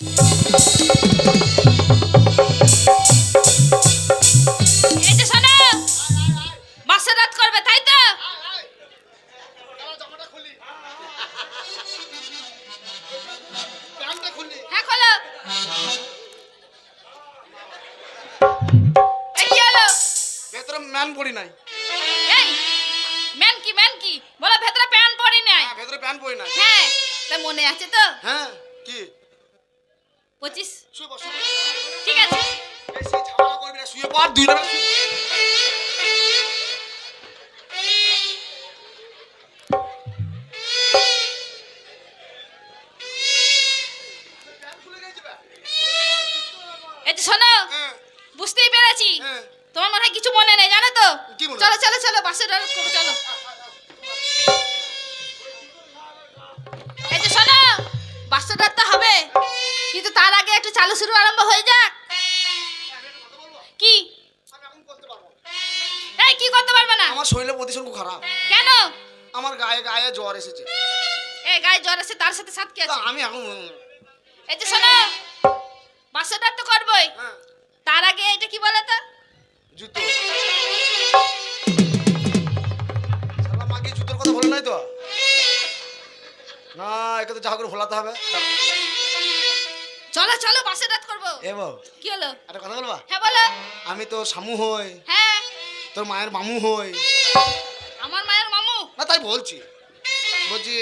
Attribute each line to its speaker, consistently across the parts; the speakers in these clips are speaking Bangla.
Speaker 1: এই
Speaker 2: শুয়ে পড়,
Speaker 1: ঠিক আছে।
Speaker 2: বেশি ঝামেলা করবি না শুয়ে পড় দুই নাম্বার শুয়ে।
Speaker 1: এই যে শোনো
Speaker 2: হ্যাঁ,
Speaker 1: বুঝতেই পেরেছি।
Speaker 2: হ্যাঁ।
Speaker 1: তোমার মনে হয় কিছু মনে নেই জানো তো? চলো চলো চলো বাসে চলো।
Speaker 2: প্রতিশোধ খুব খারাপ।
Speaker 1: কেন?
Speaker 2: আমার গায়ে গায়ে জ্বর এসেছে।
Speaker 1: এই গায়ে জ্বর আছে তার সাথে সাথ কি আছে?
Speaker 2: আমি এখন
Speaker 1: এই যে শোনো বাসে রাত তো করবোই।
Speaker 2: হ্যাঁ।
Speaker 1: তার আগে এটা কি বলে তো
Speaker 2: জুতো। শালা মাকে জুতোর কথা বলে নাই তো? না একে তো যা করে ভোলাতে হবে।
Speaker 1: চলো চলো বাসে রাত করব।
Speaker 2: এ বাবু
Speaker 1: কি হলো?
Speaker 2: একটা কথা বলবা?
Speaker 1: হ্যাঁ বলো।
Speaker 2: আমি তো শামু হই।
Speaker 1: হ্যাঁ।
Speaker 2: তোর মায়ের মামু হই।
Speaker 1: আমার মায়ের মামু।
Speaker 2: না তাই বলছি। বলছি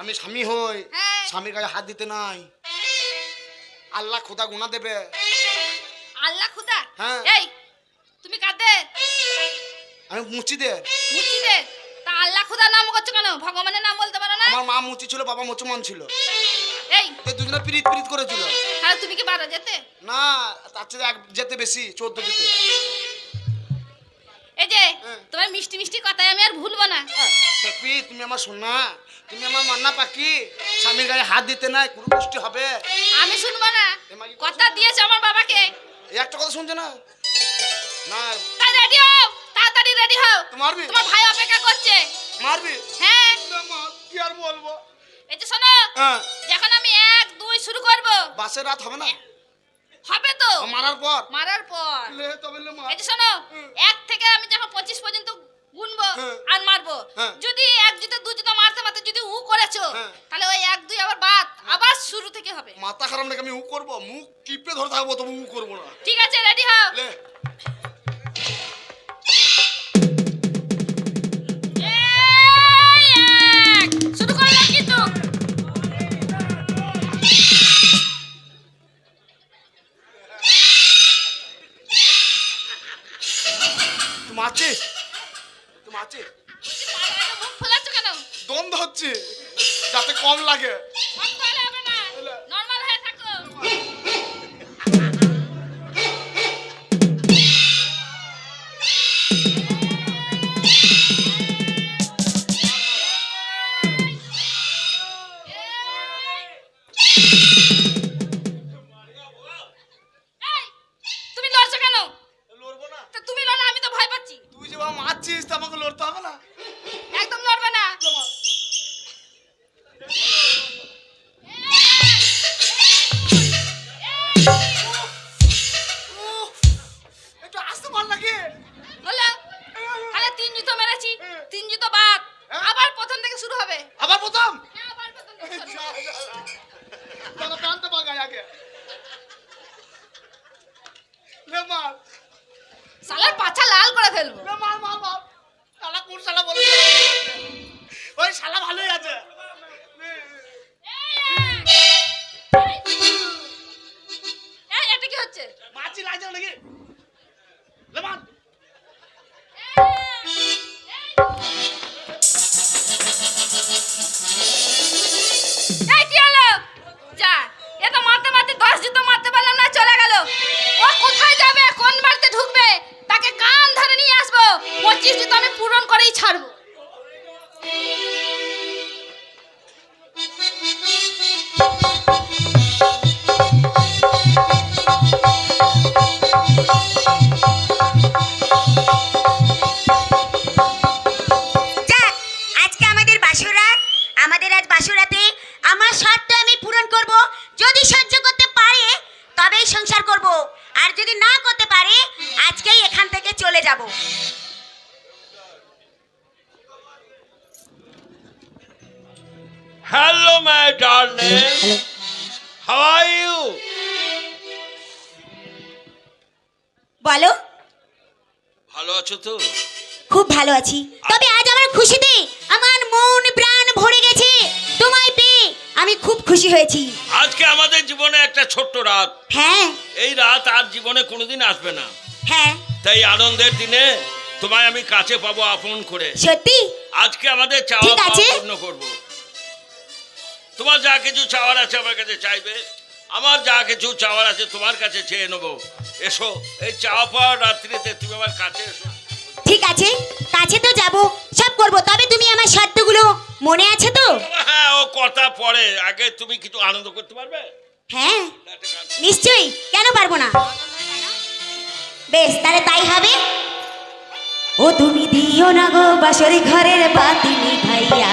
Speaker 2: আমি স্বামী হই
Speaker 1: হ্যাঁ।
Speaker 2: স্বামীর গায়ে হাত দিতে নাই। আল্লাহ খোদা গুণা দেবে।
Speaker 1: আল্লাহ খুদা?
Speaker 2: হ্যাঁ।
Speaker 1: এই তুমি কাঁদে?
Speaker 2: আমি মুচি দে।
Speaker 1: মুচি দে? তা আল্লাহ খোদা নাম করছ কেন? ভগবানের নাম বলতে পারো না?
Speaker 2: আমার মা মুচি ছিল বাবা মুচমান ছিল।
Speaker 1: এই।
Speaker 2: তো দুজনে পিরিত পিরিত করেছিল।
Speaker 1: তাহলে তুমি কি বারো যেতে?
Speaker 2: না তার চেয়ে এক যেতে বেশি চোদ্দ যেতে।
Speaker 1: এই যে
Speaker 2: হ্যাঁ।
Speaker 1: তোমার মিষ্টি মিষ্টি কথাই আমি আর ভুলবো না।
Speaker 2: হ্যাঁ, হ্যাপি তুমি আমার সোনা তুমি আমার মান্না পাখি। স্বামীর গায়ে হাত দিতে নাই কোনো পুষ্টি হবে?
Speaker 1: আমি শুনব না। কথা দিয়েছে আমার বাবাকে।
Speaker 2: এই একটা কথা শুনছে না? না।
Speaker 1: তাই রেডি হও তাড়াতাড়ি রেডি হও।
Speaker 2: মারবি?
Speaker 1: তোমার ভাই অপেক্ষা করছে।
Speaker 2: মারবি?
Speaker 1: হ্যাঁ।
Speaker 2: কি আর বলব?
Speaker 1: এই যে শোনো
Speaker 2: হ্যাঁ।
Speaker 1: যখন আমি এক দুই শুরু করব
Speaker 2: বাসে রাত হবে না?
Speaker 1: হবে তো?
Speaker 2: মারার পর?
Speaker 1: মারার পর।
Speaker 2: লে তবে লে মার
Speaker 1: এই শোনো এক থেকে আমি যখন পঁচিশ পর্যন্ত গুনবো। আর মারবো। যদি এক জুতো দু জুতো মারতে মারতে যদি উ করেছ। তাহলে ওই এক দুই আবার বাদ আবার শুরু থেকে হবে।
Speaker 2: মাথা খারাপ নাকি আমি উ করব? মুখ টিপে ধরে থাকব তবু উ করব না।
Speaker 1: ঠিক আছে রেডি হও।
Speaker 2: তুই মারছিস
Speaker 1: মারার মুখ ফোলাচ্ছ কেন?
Speaker 2: দ্বন্দ্ব হচ্ছে যাতে কম লাগে। যে বাবা মারছিস
Speaker 3: Hello, my darling. How are you?
Speaker 4: বলো।
Speaker 3: ভালো আছো তো?
Speaker 4: খুব ভালো আছি। তবে আজ আমার খুশিতে আমার মন প্রাণ ভরে গেছে। তোমায় পেয়ে আমি খুব খুশি হয়েছি।
Speaker 3: আজকে আমাদের জীবনে একটা ছোট্ট রাত।
Speaker 4: হ্যাঁ।
Speaker 3: এই রাত আর জীবনে কোনোদিন আসবে না।
Speaker 4: হ্যাঁ।
Speaker 3: তাই আনন্দের দিনে তোমায় আমি কাছে পাবো আপন করে।
Speaker 4: সত্যি?
Speaker 3: আজকে আমাদের চাওয়া
Speaker 4: ঠিক
Speaker 3: পাওয়া
Speaker 4: আছে।
Speaker 3: পূর্ণ করব। তোমার যা কিছু চাওয়ার আছে আমার কাছে চাইবে। আমার যা কিছু চাওয়ার আছে তোমার কাছে চেয়ে নেব। এসো এই চাওয়া পাওয়ার রাত্রিতে তুমি আমার কাছে এসো।
Speaker 4: ঠিক আছে কাছে তো যাব সব করব তবে তুমি আমার শর্তগুলো মনে আছে তো?
Speaker 3: হ্যাঁ ও কথা পরে আগে তুমি কিছু আনন্দ করতে পারবে?
Speaker 4: হ্যাঁ নিশ্চয়ই কেন পারব না? বেশ তাহলে তাই হবে। ও তুমি দিও না গো বাসরি ঘরের বাতি ভাইয়া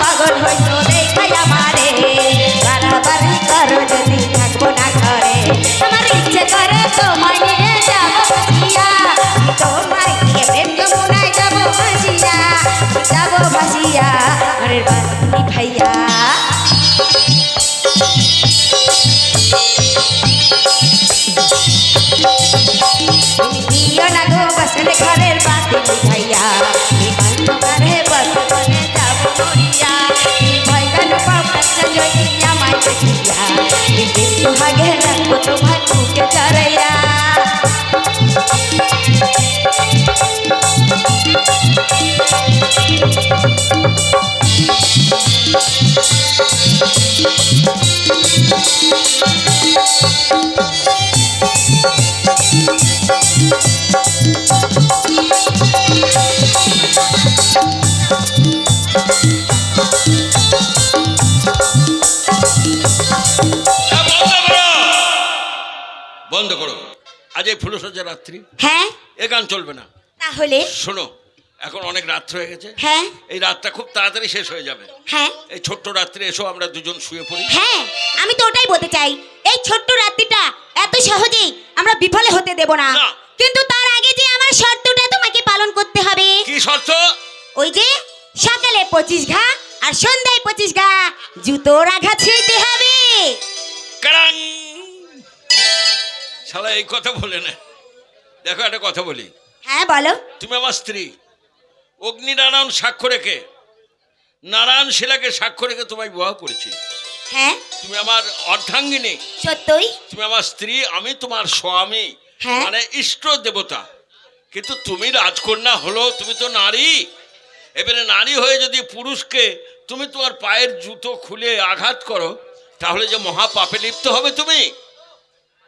Speaker 4: পাগল কেন দেখাই আমারে? বাড়াবাড়ি করো এই বিন্দু হাগে রাখব
Speaker 3: বন্ধ করো। আজ এই ফুলসজ্জা রাত্রি।
Speaker 4: হ্যাঁ।
Speaker 3: এ গান চলবে না।
Speaker 4: তাহলে?
Speaker 3: শোনো এখন অনেক রাত্র হয়ে গেছে।
Speaker 4: হ্যাঁ।
Speaker 3: এই রাতটা খুব তাড়াতাড়ি শেষ হয়ে যাবে।
Speaker 4: হ্যাঁ।
Speaker 3: এই ছোট্ট রাত্রে এসো আমরা দুজন শুয়ে পড়ি।
Speaker 4: হ্যাঁ আমি তো ওটাই বলতে চাই। এই ছোট্ট রাত্রিটা এত সহজেই আমরা বিফলে হতে দেব না। কিন্তু তার আগে যে আমার শর্তটা তোমাকে পালন করতে হবে।
Speaker 3: কি শর্ত?
Speaker 4: ওই যে সকালে পঁচিশ ঘা আর সন্ধ্যায় পঁচিশ ঘা জুতোর আঘাত ছুঁইতে হবে।
Speaker 3: কারাং! শালা এই কথা বলে না। দেখো একটা কথা বলি।
Speaker 4: হ্যাঁ বলো।
Speaker 3: তুমি আমার স্ত্রী। অগ্নিনারায়ণ সাক্ষ্য রেখে নারায়ণ শিলাকে সাক্ষ্য রেখে তোমায় বিবাহ করেছি।
Speaker 4: হ্যাঁ।
Speaker 3: তুমি আমার অর্ধাঙ্গিনী।
Speaker 4: সত্যই?
Speaker 3: তুমি আমার স্ত্রী আমি তোমার স্বামী।
Speaker 4: হ্যাঁ।
Speaker 3: মানে ইষ্ট দেবতা। কিন্তু তুমি রাজকন্যা হলো তুমি তো নারী। এবারে নারী হয়ে যদি পুরুষকে তুমি তোমার পায়ের জুতো খুলে আঘাত করো তাহলে যে মহাপাপে লিপ্ত হবে তুমি।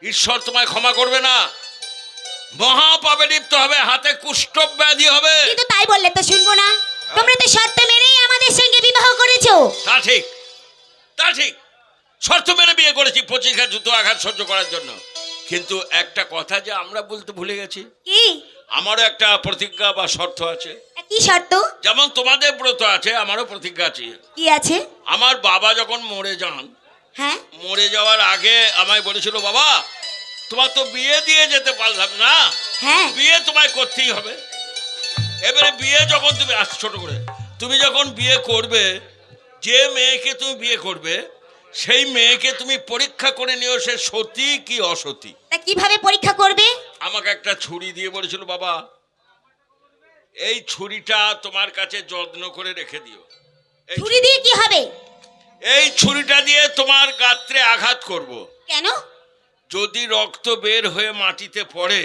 Speaker 3: ঈশ্বর তোমায় ক্ষমা করবে না। মহা পাপে লিপ্ত হবে হাতে কুষ্ঠ ব্যাধি হবে।
Speaker 4: কিন্তু তাই বললে তো শুনব না। তোমরা তো শর্ত মেনেই আমাদের সঙ্গে বিবাহ করেছ।
Speaker 3: তা ঠিক তা ঠিক। শর্ত মেনে বিয়ে করেছি পঁচিশ ঘাট জুতো আঘাত সহ্য করার জন্য। কিন্তু একটা কথা যে আমরা বলতে ভুলে গেছি।
Speaker 4: কি?
Speaker 3: আমারও একটা প্রতিজ্ঞা বা শর্ত আছে।
Speaker 4: কি শর্ত?
Speaker 3: যেমন তোমাদের ব্রত আছে আমারও প্রতিজ্ঞা আছে।
Speaker 4: কি আছে?
Speaker 3: আমার বাবা যখন মরে যান
Speaker 4: হ্যাঁ?
Speaker 3: মরে যাওয়ার আগে আমায় বলেছিল বাবা তোমার তো বিয়ে দিয়ে যেতে পারলাম না।
Speaker 4: হ্যাঁ।
Speaker 3: বিয়ে তোমায় করতেই হবে। এবারে বিয়ে যখন তুমি আস ছোট করে তুমি যখন বিয়ে করবে যে মেয়েকে তুমি বিয়ে করবে সেই মেয়েকে তুমি পরীক্ষা করে নিও সে সতী কি অসতী।
Speaker 4: তা কীভাবে পরীক্ষা করবে?
Speaker 3: আমাকে একটা ছুরি দিয়ে বলেছিল বাবা এই ছুরিটা তোমার কাছে যত্ন করে রেখে দিও। এই
Speaker 4: ছুরি দিয়ে কি হবে?
Speaker 3: এই ছুরিটা দিয়ে তোমার গাত্রে আঘাত করব।
Speaker 4: কেন?
Speaker 3: যদি রক্ত বের হয়ে মাটিতে পড়ে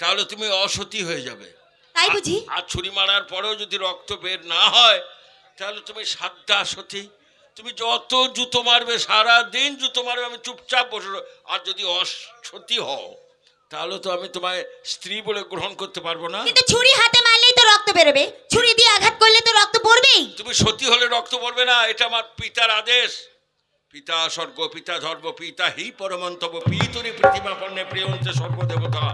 Speaker 3: তাহলে তুমি অসতী হয়ে যাবে।
Speaker 4: তাই বুঝি?
Speaker 3: আর ছুরি মারার পরেও যদি রক্ত বের না হয় তাহলে তুমি সাতটা সতী। তুমি যত জুতো মারবে সারা দিন জুতো মারবে আমি চুপচাপ বসে আর যদি অসতী হও তাহলে তো আমি তোমায় স্ত্রী বলে গ্রহণ করতে পারব না।
Speaker 4: কিন্তু ছুরি হাতে মারলেই তো রক্ত বেরোবে? ছুরি দিয়ে আঘাত করলে তো রক্ত পড়বেই।
Speaker 3: তুমি সতী হলে রক্ত পড়বে না এটা আমার পিতার আদেশ। পিতা স্বর্গ পিতা ধর্ম পিতা হি পরমন্তব পিতরি পৃথিবী পণ্যে প্রিয়ন্তে সর্বদেবতা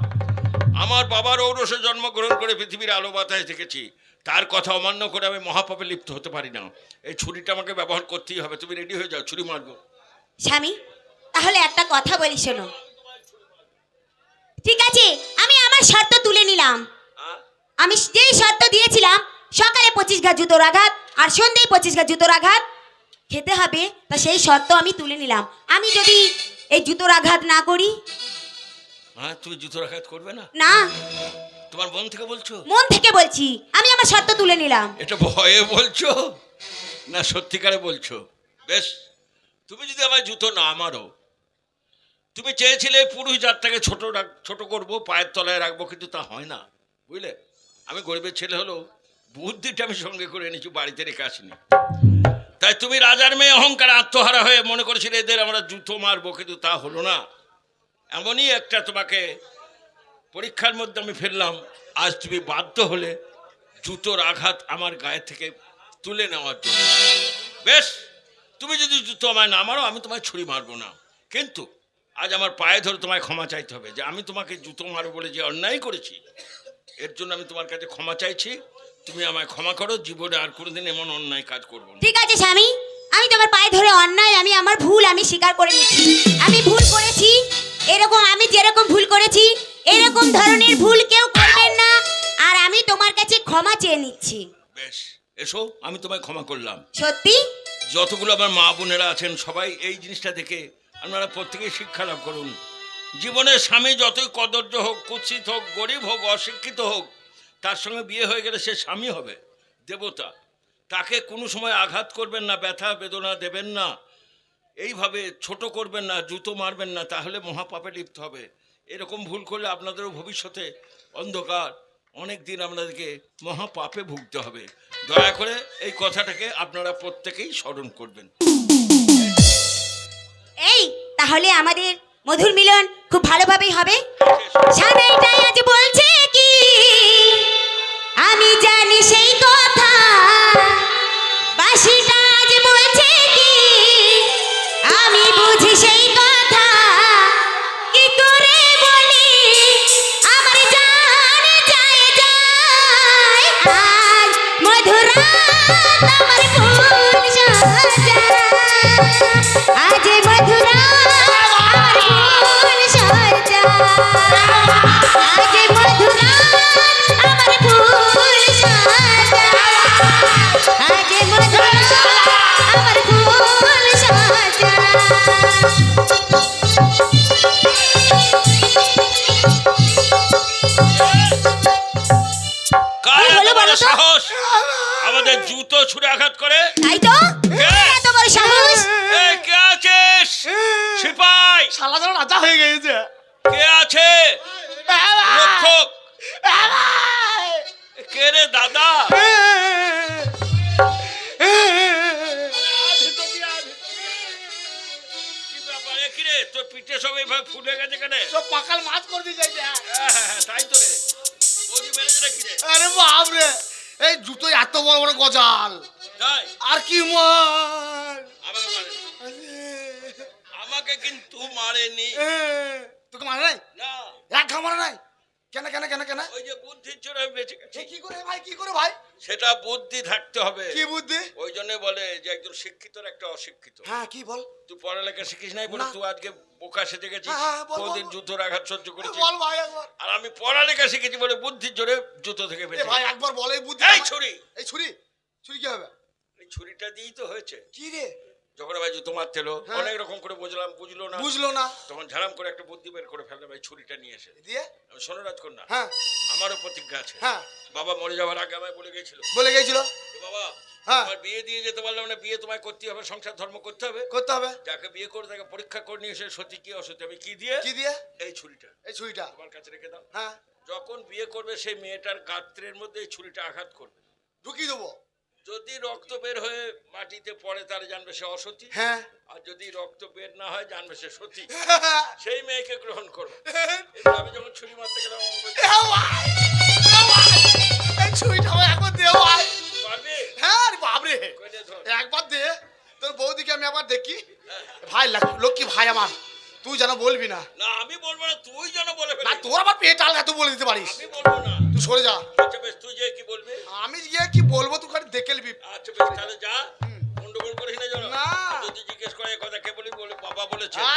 Speaker 3: আমার বাবার ঔরসে জন্মগ্রহণ করে পৃথিবীর আলো বাতায় থেকেছি তার কথা অমান্য করে আমি মহাপাপে লিপ্ত হতে পারি না। এই ছুরিটা আমাকে ব্যবহার করতেই হবে। তুমি রেডি হয়ে যাও ছুরি মারবো।
Speaker 4: স্বামী তাহলে একটা কথা বলি শোনো। ঠিক আছে আমি আমার শর্ত তুলে নিলাম? আমি যেই শর্ত দিয়েছিলাম সকালে পঁচিশ ঘা জুতোর আঘাত আর সন্ধ্যেয় পঁচিশ ঘা জুতোর আঘাত খেতে হবে তা সেই শর্ত আমি তুলে নিলাম। আমি যদি এই জুতোর আঘাত না করি?
Speaker 3: হ্যাঁ তুমি জুতোর আঘাত করবে না?
Speaker 4: না।
Speaker 3: তোমার মন থেকে বলছো?
Speaker 4: মন থেকে বলছি। আমি আমার শর্ত তুলে নিলাম।
Speaker 3: এটা ভয়ে বলছো? না সত্যিকারে বলছো? বেশ তুমি যদি আমার জুতো না মারো তুমি চেয়েছিলে পুরুষ জাতটাকে ছোট ছোট করব পায়ের তলায় রাখব কিন্তু তা হয় না বুঝলে? আমি গরিবের ছেলে হলো বুদ্ধিটা আমি সঙ্গে করে এনেছি, বাড়িতে রেখে আসিনি। তাই তুমি রাজার মেয়ে অহংকার আত্মহারা হয়ে মনে করেছিলে এদের আমরা জুতো মারবো, কিন্তু তা হলো না। এমনই একটা তোমাকে পরীক্ষার মধ্যে আমি ফেললাম, আজ তুমি বাধ্য হলে জুতোর আঘাত আমার গায়ে থেকে তুলে নেওয়ার জন্য। বেশ, তুমি যদি জুতো আমায় না মারো, আমি তোমায় ছুরি মারবো না। কিন্তু আজ আমার পায়ে ধরে তোমায় ক্ষমা চাইতে হবে যে আমি তোমাকে জুতো মারবো বলে যে অন্যায় করেছি এর জন্য আমি তোমার কাছে ক্ষমা চাইছি। তুমি আমায় ক্ষমা করো জীবনে আর কোনোদিন এমন অন্যায় কাজ করব না।
Speaker 4: ঠিক আছে স্বামী। আমি তোমার পায়ে ধরে অন্যায় আমি আমার ভুল আমি স্বীকার করে নিচ্ছি আমি ভুল করেছি এরকম আমি যেরকম ভুল করেছি এরকম ধরনের ভুল কেউ করবেন না আর আমি তোমার কাছে ক্ষমা চেয়ে নিচ্ছি।
Speaker 3: বেশ এসো আমি তোমায় ক্ষমা করলাম।
Speaker 4: সত্যি?
Speaker 3: যতগুলো আমার মা বোনেরা আছেন সবাই এই জিনিসটা দেখে আপনারা প্রত্যেকেই শিক্ষা লাভ করুন। জীবনে স্বামী যতই কদর্য হোক, কুৎসিত হোক, গরিব হোক, অশিক্ষিত হোক, তার সঙ্গে বিয়ে হয়ে গেলে সে স্বামী হবে, দেবতা। তাকে কোনো সময় আঘাত করবেন না, ব্যথা, বেদনা দেবেন না। এইভাবে ছোট করবেন না, জুতো মারবেন না, তাহলে মহাপাপে লিপ্ত হবে। এরকম ভুল করলে আপনাদেরও ভবিষ্যতে অন্ধকার। অনেক দিন আপনাদেরকে মহাপাপে ভুগতে হবে। দয়া করে এই কথাটাকে আপনারা প্রত্যেকেই স্মরণ করবেন।
Speaker 4: এই, তাহলে আমাদের মধুর মিলন খুব ভালোভাবেই হবে। সানাইটাই আজ বলছে কি, আমি জানি সেই কথা। বাসিটা আজ বলছে কি, আমি বুঝি সেই কথা। কি বলি, আমার জান যায় আজ মধুরা
Speaker 2: শালা রাজা হয়ে গেছে।
Speaker 3: কে আছে? রক্ষক। কে রে দাদা? কি কি রে? তোর পিঠে সব এইভাবে ফুলে গেছে কেন?
Speaker 2: সব পাকাল মাছ করে দিয়ে যাইছে।
Speaker 3: হ্যাঁ, হ্যাঁ, হ্যাঁ, তাই তো রে। বৌদি মেরেছে নাকি রে?
Speaker 2: আরে বাপ রে এই জুতো এত বড় বড় গজাল।
Speaker 3: তাই?
Speaker 2: আর কি
Speaker 3: আমাকে কিন্তু মারেনি
Speaker 2: তোকে মানে নাই
Speaker 3: না
Speaker 2: এক ঘা মানে নাই কেন কেন কেন কেন
Speaker 3: ওই যে বুদ্ধির জোরে আমি বেঁচে গেছি
Speaker 2: কি করে ভাই কি করে ভাই
Speaker 3: সেটা বুদ্ধি থাকতে হবে
Speaker 2: কি বুদ্ধি
Speaker 3: ওই জন্য বলে যে একজন শিক্ষিত একটা অশিক্ষিত
Speaker 2: হ্যাঁ কি বল
Speaker 3: তুই পড়ালেখা শিখিস নাই বলে তুই আজকে বোকা সেজে গেছিস। কোনদিন
Speaker 2: বল।
Speaker 3: জুতোর আঘাত সহ্য করেছিস।
Speaker 2: বল ভাই একবার।
Speaker 3: আর আমি পড়ালেখা শিখেছি বলে বুদ্ধির জোরে জুতো থেকে বেঁচে
Speaker 2: ভাই একবার বলে বুদ্ধি
Speaker 3: এই ছুরি!
Speaker 2: এই ছুরি? ছুরি কি হবে?
Speaker 3: এই ছুরিটা দিয়েই তো হয়েছে।
Speaker 2: কি রে?
Speaker 3: যখন ভাই জুতো মারতেল
Speaker 2: হ্যাঁ।
Speaker 3: অনেক রকম করে বুঝলাম বুঝলো না।
Speaker 2: বুঝলো না।
Speaker 3: তখন ঝাড়াম করে একটা বুদ্ধি বের করে ফেললাম এই ছুরিটা নিয়ে এসে।
Speaker 2: দিয়ে?
Speaker 3: আমি শোনো রাজকন্যা
Speaker 2: হ্যাঁ।
Speaker 3: আমারও প্রতিজ্ঞা আছে।
Speaker 2: হ্যাঁ।
Speaker 3: বাবা মরে যাওয়ার আগে আমায় বলে গেছিল।
Speaker 2: বলে গেছিল?
Speaker 3: বাবা
Speaker 2: হ্যাঁ।
Speaker 3: আমার বিয়ে দিয়ে যেতে পারলাম না বিয়ে তোমায় করতে হবে সংসার ধর্ম করতে হবে।
Speaker 2: করতে হবে।
Speaker 3: যাকে বিয়ে করে তাকে পরীক্ষা করে নিয়ে এসে সত্যি কি অসত্যি আমি কি দিয়ে?
Speaker 2: কি দিয়ে?
Speaker 3: এই ছুরিটা।
Speaker 2: এই ছুরিটা।
Speaker 3: তোমার কাছে রেখে দাও।
Speaker 2: হ্যাঁ।
Speaker 3: যখন বিয়ে করবে সেই মেয়েটার গাত্রের মধ্যে এই ছুরিটা আঘাত করবে।
Speaker 2: ঢুকিয়ে দেবো।
Speaker 3: যদি রক্ত বের হয়ে মাটিতে পড়ে তাহলে জানবে সে অসতী।
Speaker 2: হ্যাঁ।
Speaker 3: আর যদি রক্ত বের না হয় জানবে সে সতী। সেই মেয়েকে গ্রহণ এবার আমি যখন ছুরি মারতে গেলাম
Speaker 2: ভাই, ভাই। ছুরিটা একবার দেও ভাই
Speaker 3: পারবি?
Speaker 2: হ্যাঁ রে বাপরে।
Speaker 3: কইলে ধর।
Speaker 2: একবার দে তোর বৌদিকে আমি একবার দেখি। ভাই লাক- লক্ষ্মী ভাই আমার তুই যেন বলবি না।
Speaker 3: না আমি বলব না তুই যেন বলে
Speaker 2: না তোর আবার পেট আলগা তুই বলে দিতে পারিস।
Speaker 3: আমি বলব না।
Speaker 2: তুই সরে যা।
Speaker 3: আচ্ছা বেশ তুই যে কি বলবি?
Speaker 2: আমি গিয়ে বলব তুই খালি দেখে নিবি।
Speaker 3: আচ্ছা বেশ তাহলে যা গন্ডগোল করে
Speaker 2: না
Speaker 3: যদি জিজ্ঞেস করে কথা কে বলি বলে বাবা বলেছে। আচ্ছা।